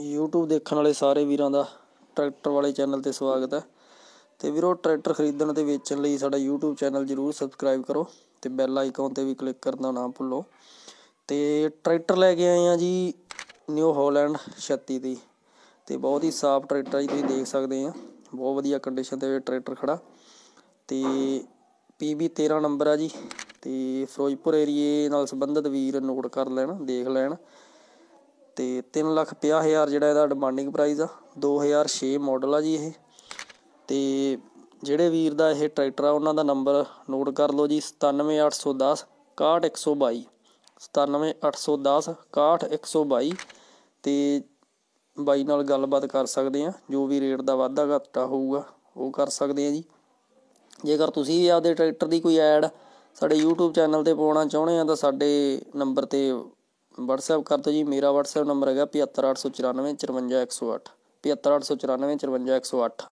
YouTube ਦੇਖਣ ਵਾਲੇ ਸਾਰੇ ਵੀਰਾਂ ਦਾ ਟਰੈਕਟਰ ਵਾਲੇ ਚੈਨਲ ਤੇ ਸਵਾਗਤ ਹੈ। ਤੇ ਵੀਰੋ, ਟਰੈਕਟਰ ਖਰੀਦਣ ਤੇ ਵੇਚਣ ਲਈ ਸਾਡਾ YouTube ਚੈਨਲ ਜਰੂਰ ਸਬਸਕ੍ਰਾਈਬ ਕਰੋ ਤੇ ਬੈਲ ਆਈਕਨ ਤੇ ਵੀ ਕਲਿੱਕ ਕਰਨਾ ਨਾ ਭੁੱਲੋ। ਤੇ ਟਰੈਕਟਰ ਲੈ ਕੇ ਆਏ ਆ ਜੀ ਨਿਊ ਹਾਲੈਂਡ 36 ਦੀ। ਤੇ ਬਹੁਤ ਹੀ ਸਾਫ਼ ਟਰੈਕਟਰ ਜੀ, ਤੁਸੀਂ ਦੇਖ ਸਕਦੇ ਆ ਬਹੁਤ ਵਧੀਆ ਕੰਡੀਸ਼ਨ ਤੇ ਟਰੈਕਟਰ ਖੜਾ। ਤੇ PB 13 ਨੰਬਰ ਆ ਜੀ। ਤੇ ਫਿਰੋਜ਼ਪੁਰ ਏਰੀਏ ਨਾਲ ਸੰਬੰਧਿਤ ਵੀਰ ਨੋਟ ਕਰ ਲੈਣ, ਦੇਖ ਲੈਣ। ਤੇ 3 ਲੱਖ 50 ਹਜ਼ਾਰ ਜਿਹੜਾ ਇਹਦਾ ਡਿਮਾਂਡਿੰਗ ਪ੍ਰਾਈਸ ਆ 2006 ਮਾਡਲ ਆ ਜੀ ਇਹ। ਤੇ ਜਿਹੜੇ ਵੀਰ ਦਾ ਇਹ ਟਰੈਕਟਰ ਆ, ਉਹਨਾਂ ਦਾ ਨੰਬਰ ਨੋਟ ਕਰ ਲਓ ਜੀ 97810 61122 97810 61122 ਤੇ ਬਾਈ ਨਾਲ ਗੱਲਬਾਤ ਕਰ ਸਕਦੇ ਆ, ਜੋ ਵੀ ਰੇਟ ਦਾ ਵਾਧਾ ਘਾਟਾ ਹੋਊਗਾ, ਉਹ ਕਰ ਸਕਦੇ ਆ ਜੀ। ਜੇਕਰ ਤੁਸੀਂ ਵੀ ਆਪਦੇ ਟਰੈਕਟਰ ਦੀ ਕੋਈ ਐਡ ਸਾਡੇ YouTube ਚੈਨਲ ਤੇ ਪਾਉਣਾ ਚਾਹੁੰਦੇ ਆ, ਤਾਂ ਸਾਡੇ ਨੰਬਰ ਤੇ ਵਟਸਐਪ ਕਰ ਦਿਓ ਜੀ ਮੇਰਾ ਵਟਸਐਪ ਨੰਬਰ ਹੈਗਾ 758494451108 758494451108